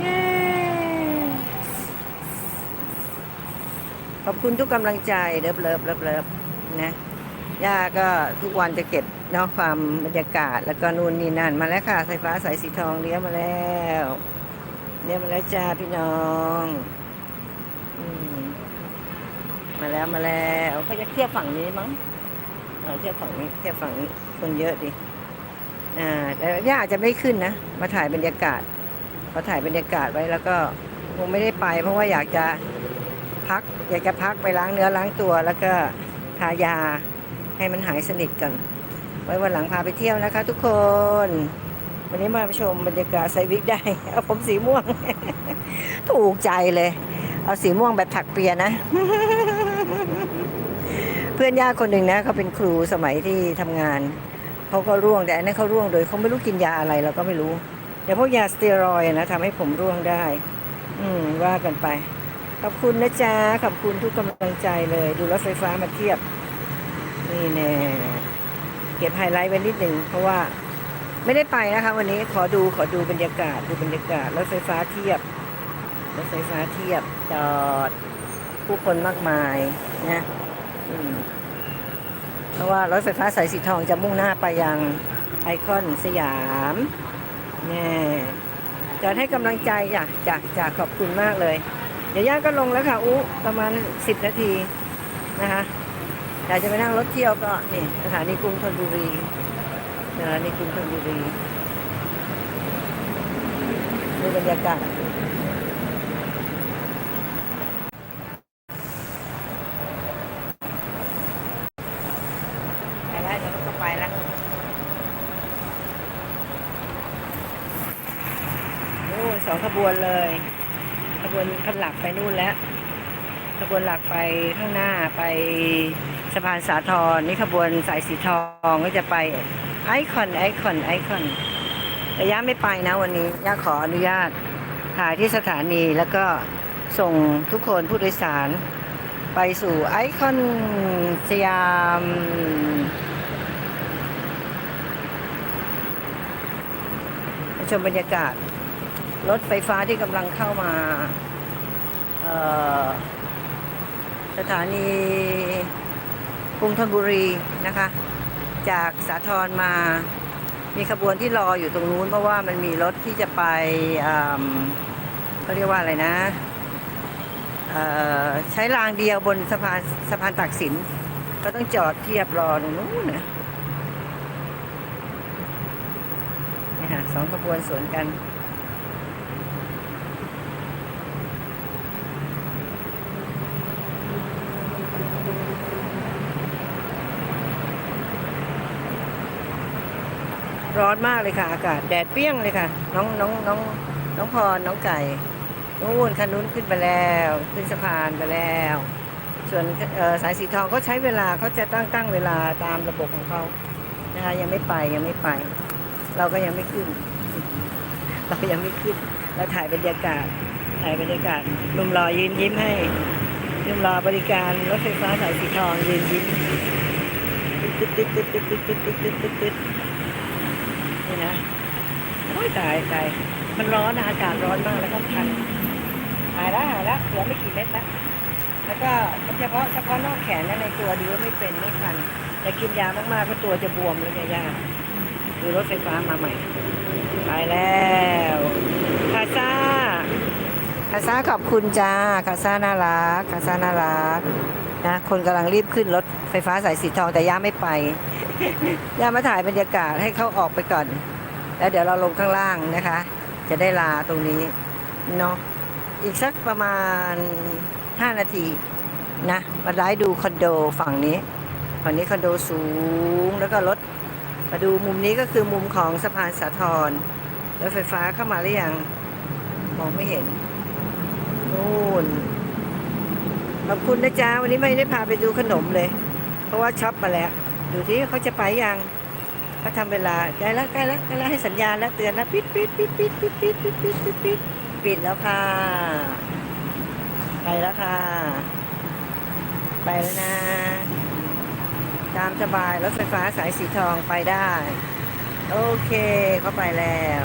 เย้ขอบคุณทุกกำลังใจเลิฟเลิฟเลิฟเลิฟนะย่าก็ทุกวันจะเก็บนอกความบรรยากาศ แล้วก็นู่นนี่นั่นมาแล้วค่ะสายฟ้าสายสีทองเลี้ยมาแล้วเลี้ยมาแล้วจ้าพี่น้องอมมาแล้วมาแล้วเขาจะเทียบฝั่งนี้มั้งเออเทียบฝั่งนี้เทียบฝั่งนี้คนเยอะดิอ่าแต่ย่าอาจจะไม่ขึ้นนะ มาถ่ายบรรยากาศ มาถ่ายบรรยากาศไว้แล้วก็คงไม่ได้ไป เพราะว่าอยากจะพัก อยากจะพักไปล้างเนื้อล้างตัว แล้วก็ทายาให้มันหายสนิทก่อนไว้วันหลังพาไปเที่ยวนะคะ ทุกคน วันนี้มาชมบรรยากาศไซวิกได้ เอาผมสีม่วง ถูกใจเลย เอาสีม่วงแบบถักเปียนะ เพื่อนญาติคนหนึ่งนะเขาเป็นครูสมัยที่ทำงาน เขาก็ร่วงแต่อันนั้นเขาร่วงโดยเขาไม่รู้กินยาอะไรเราก็ไม่รู้ แต่พวกยาสเตียรอยนะทำให้ผมร่วงได้ อืมว่ากันไป ขอบคุณนะจ๊ะ ขอบคุณทุกกำลังใจเลย ดูรถไฟฟ้ามาเทียบ นี่แน่เก็บไฮไลท์ไว้นิดหนึ่งเพราะว่าไม่ได้ไปนะคะ วันนี้ขอดูขอดูบรรยากาศ ดูบรรยากาศรถไฟฟ้าเทียบรถไฟฟ้าเทียบจอดผู้คนมากมายนะเพราะว่ารถไฟฟ้าสายสีทองจะมุ่งหน้าไปยังไอคอนสยาม น่จะให้กำลังใจจ้ะจ้ะจ้ะขอบคุณมากเลยเดี๋ยวย่าก็ลงแล้วค่ะอู้ประมาณสิบนาทีนะคะอยากจะไปนั่งรถเที่ยวก็นี่สถานีกรุงธนบุรีสถานีกรุงธนบุรีดูบรรยากาศไปแล้วเดี๋ยวเราก็ไปแล้วโองขบวนเลย ขบวนขันหลักไปนู่นแล้วขบวนหลักไปข้างหน้าไปสะพานสาทรนี่ขบวนสายสีทองก็จะไปไอคอนไอคอนไอคอนแต่ย่าไม่ไปนะวันนี้ย่าขออนุญาตถ่ายที่สถานีแล้วก็ส่งทุกคนผู้โดยสาร ไปสู่ไอคอนสยามชมบรรยากาศ รถไฟฟ้าที่กำลังเข้ามาสถานีกรุงธนบุรีนะคะ จากสาทรมามีขบวนที่รออยู่ตรงนู้นเพราะว่ามันมีรถที่จะไปเขาเรียกว่าอะไรนะใช้รางเดียวบนสะพานสะพานตักสิน ก็ต้องจอดเทียบรอตรงนู้นนะนี่ค่ะสองขบวนสวนกัน ร้อนมากเลยค่ะ อากาศแดดเปรี้ยงเลยค่ะ น้องน้องน้องน้องพรน้องไก่นู่นคันนู้นขึ้นไปแล้ว ขึ้นสะพานไปแล้ว ส่วนสายสีทองเขาใช้เวลาเขาจะตั้งตั้งเวลาตามระบบของเขานะคะยังไม่ไปยังไม่ไป เราก็ยังไม่ขึ้น เรายังไม่ขึ้นเราถ่ายบรรยากาศถ่ายบรรยากาศนุ่มรอยืนยิ้มให้นุ่มรอบริการรถไฟฟ้าสายสีทองยืนยิ้มตึ๊ดตึ๊ดตึ๊ดตึ๊ดตึ๊ดตึ๊ดตึ๊ดตึ๊ดตึ๊ดตึ๊ด นี่นะโอ้ยตายตายมันร้อนนะอากาศร้อนมากแล้วก็คันหายแล้วหายแล้วเหลือไม่กี่เม็ดแล้วแล้วก็เฉพาะเฉพาะนอกแขนและในตัวดีว่าไม่เป็นไม่คันแต่กินยามากๆก็ตัวจะบวมเลยยยาดูรถไฟฟ้ามาใหม่ไปแล้วคาซ่าคาซ่าขอบคุณจ้าคาซ่าน่ารักคาซ่าน่ารัก นะคนกำลังรีบขึ้นรถไฟฟ้าสายสีทองแต่ย่าไม่ไป ย่ามาถ่ายบรรยากาศให้เขาออกไปก่อน แล้วเดี๋ยวเราลงข้างล่างนะคะ จะได้ลาตรงนี้เนาะอีกสักประมาณ 5 นาทีนะมาไล่ดูคอนโดฝั่งนี้ฝั่งนี้คอนโดสูงแล้วก็รถมาดูมุมนี้ก็คือมุมของสะพานสาทรรถไฟฟ้าเข้ามาหรือยังมองไม่เห็นนข อบคุณนะจ๊ะวันนี้ไม่ได้พาไปดูขนมเลย เพราะว่าช็อปมาแล้วดูที่เขาจะไปยังเขาทำเวลาใกล้แล้วใกล้แล้วใกล้แล้วให้สัญญาณแล้วเตือนแล้วปิดปิดปิดปิดปิดปิดปิดปิดปิดปิดปิดแล้วค่ะ ไปแล้วค่ะ ไปแล้วนะ ตามสบายรถไฟฟ้าสายสีทองไปได้ โอเคเขาไปแล้ว